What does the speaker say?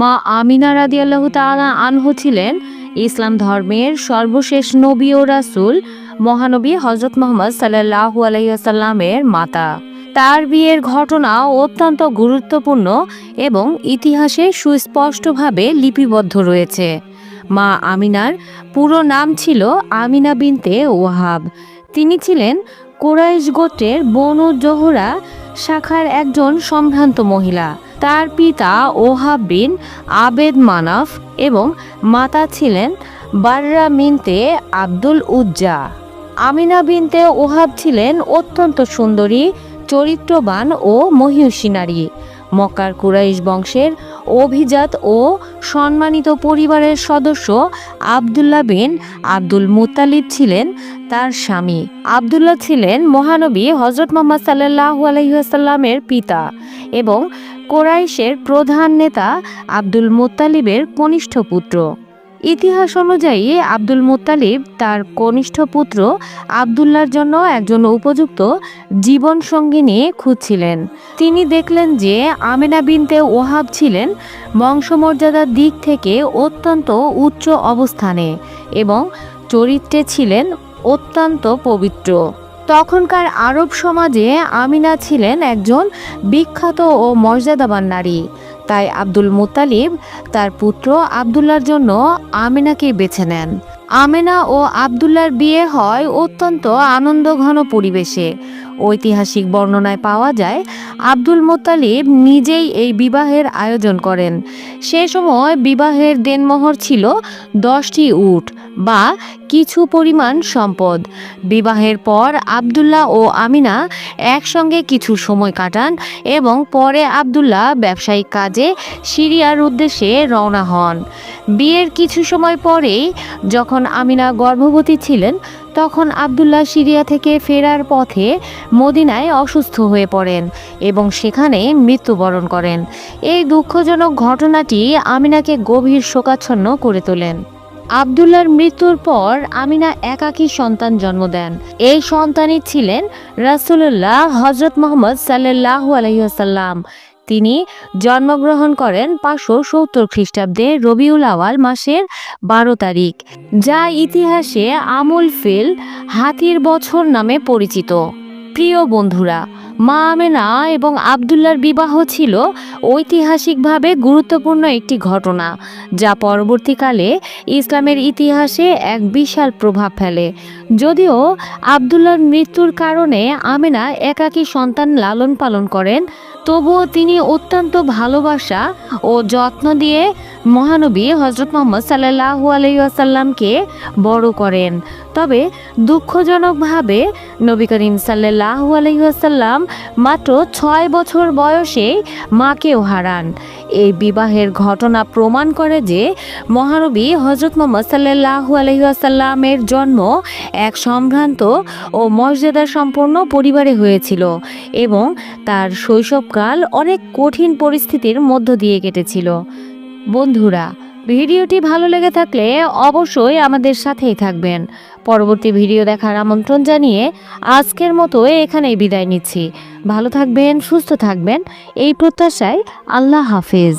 মা আমিনা রাদিয়াল্লাহু তালা আনহু ছিলেন ইসলাম ধর্মের সর্বশেষ নবী ও রাসূল, মহানবী হজরত মোহাম্মদ সাল্লাল্লাহু আলাইসাল্লামের মাতা। তার বিয়ের ঘটনা অত্যন্ত গুরুত্বপূর্ণ এবং ইতিহাসে সুস্পষ্টভাবে লিপিবদ্ধ রয়েছে। মা আমিনার পুরো নাম ছিল আমিনা বিনতে ওয়াহাব। তিনি ছিলেন কোরাইশ গোত্রের বনু জোহরা শাখার একজন সম্ভ্রান্ত মহিলা। তার পিতা ওহাব বিন আবেদ মানাফ এবং মাতা ছিলেন বাররা মিনতে আব্দুল উজ্জা। আমিনা বিনতে ওহাব ছিলেন অত্যন্ত সুন্দরী, চরিত্রবান ও মহিষী নারী। মক্কার কুরাইশ বংশের অভিজাত ও সম্মানিত পরিবারের সদস্য আবদুল্লাহ বিন আব্দুল মুতালিব ছিলেন তার স্বামী। আবদুল্লাহ ছিলেন মহানবী হজরত মোহাম্মদ সাল্লাহু আলহিহাসাল্লামের পিতা এবং কোরাইশের প্রধান নেতা আব্দুল মুত্তালিবের কনিষ্ঠ পুত্র। ইতিহাস অনুযায়ী আব্দুল মুত্তালিব তার কনিষ্ঠ পুত্র আবদুল্লার জন্য একজন উপযুক্ত জীবন সঙ্গিনী খুঁজছিলেন। তিনি দেখলেন যে আমেনা বিনতে ওহাব ছিলেন বংশমর্যাদার দিক থেকে অত্যন্ত উচ্চ অবস্থানে এবং চরিত্রে ছিলেন অত্যন্ত পবিত্র। তখনকার আরব সমাজে আমিনা ছিলেন একজন বিখ্যাত ও মর্যাদাবান নারী। তাই আব্দুল মুতালিব তার পুত্র আবদুল্লার জন্য আমিনাকে বেছে নেন। আমেনা ও আবদুল্লার বিয়ে হয় অত্যন্ত আনন্দঘন পরিবেশে। ঐতিহাসিক বর্ণনায় পাওয়া যায়, আব্দুল মোত্তালিব নিজেই এই বিবাহের আয়োজন করেন। সে সময় বিবাহের দেনমোহর ছিল দশটি উট বা কিছু পরিমাণ সম্পদ। বিবাহের পর আবদুল্লাহ ও আমিনা একসঙ্গে কিছু সময় কাটান এবং পরে আবদুল্লাহ ব্যবসায়িক কাজে সিরিয়ার উদ্দেশ্যে রওনা হন। বিয়ের কিছু সময় পরেই যখন আমিনা গর্ভবতী ছিলেন, তখন আবদুল্লাহ সিরিয়া থেকে ফেরার পথে মদিনায় অসুস্থ হয়ে পড়েন এবং সেখানে মৃত্যুবরণ করেন। এই দুঃখজনক ঘটনাটি আমিনাকে গভীর শোকাচ্ছন্ন করে তোলেন। আবদুল্লার মৃত্যুর পর আমিনা একাকী সন্তান জন্ম দেন। এই সন্তানই ছিলেন রাসুলুল্লাহ হজরত মোহাম্মদ সাল্লাহ আলহিহাসাল্লাম তিনি জন্মগ্রহণ করেন পাঁচশো সত্তর খ্রিস্টাব্দে রবিউল আওয়াল মাসের বারো তারিখ, যা ইতিহাসে আমুল ফিল হাতির বছর নামে পরিচিত। প্রিয় বন্ধুরা মা আমেনা এবং আবদুল্লার বিবাহ ছিল ঐতিহাসিকভাবে গুরুত্বপূর্ণ একটি ঘটনা, যা পরবর্তীকালে ইসলামের ইতিহাসে এক বিশাল প্রভাব ফেলে। যদিও আবদুল্লার মৃত্যুর কারণে আমেনা একাকী সন্তান লালন পালন করেন, তবুও তিনি অত্যন্ত ভালোবাসা ও যত্ন দিয়ে মহানবী হজরত মোহাম্মদ সাল্লাহু আলাইসাল্লামকে বড় করেন। তবে দুঃখজনকভাবে নবী করিম সাল্লাহু আলাইসাল্লাম মাত্র ছয় বছর বয়সে মাকেও হারান। এই বিবাহের ঘটনা প্রমাণ করে যে মহানবী হজরত মোহাম্মদ সাল্লাহু আলহিহাসাল্লামের জন্ম এক সম্ভ্রান্ত ও মর্যাদা সম্পন্ন পরিবারে হয়েছিল এবং তার শৈশবকাল অনেক কঠিন পরিস্থিতির মধ্য দিয়ে কেটেছিল। বন্ধুরা, ভিডিওটি ভালো লেগে থাকলে অবশ্যই আমাদের সাথেই থাকবেন। পরবর্তী ভিডিও দেখার আমন্ত্রণ জানিয়ে আজকের মতো এখানেই বিদায় নিচ্ছি। ভালো থাকবেন, সুস্থ থাকবেন। এই প্রত্যাশায় আল্লাহ হাফেজ।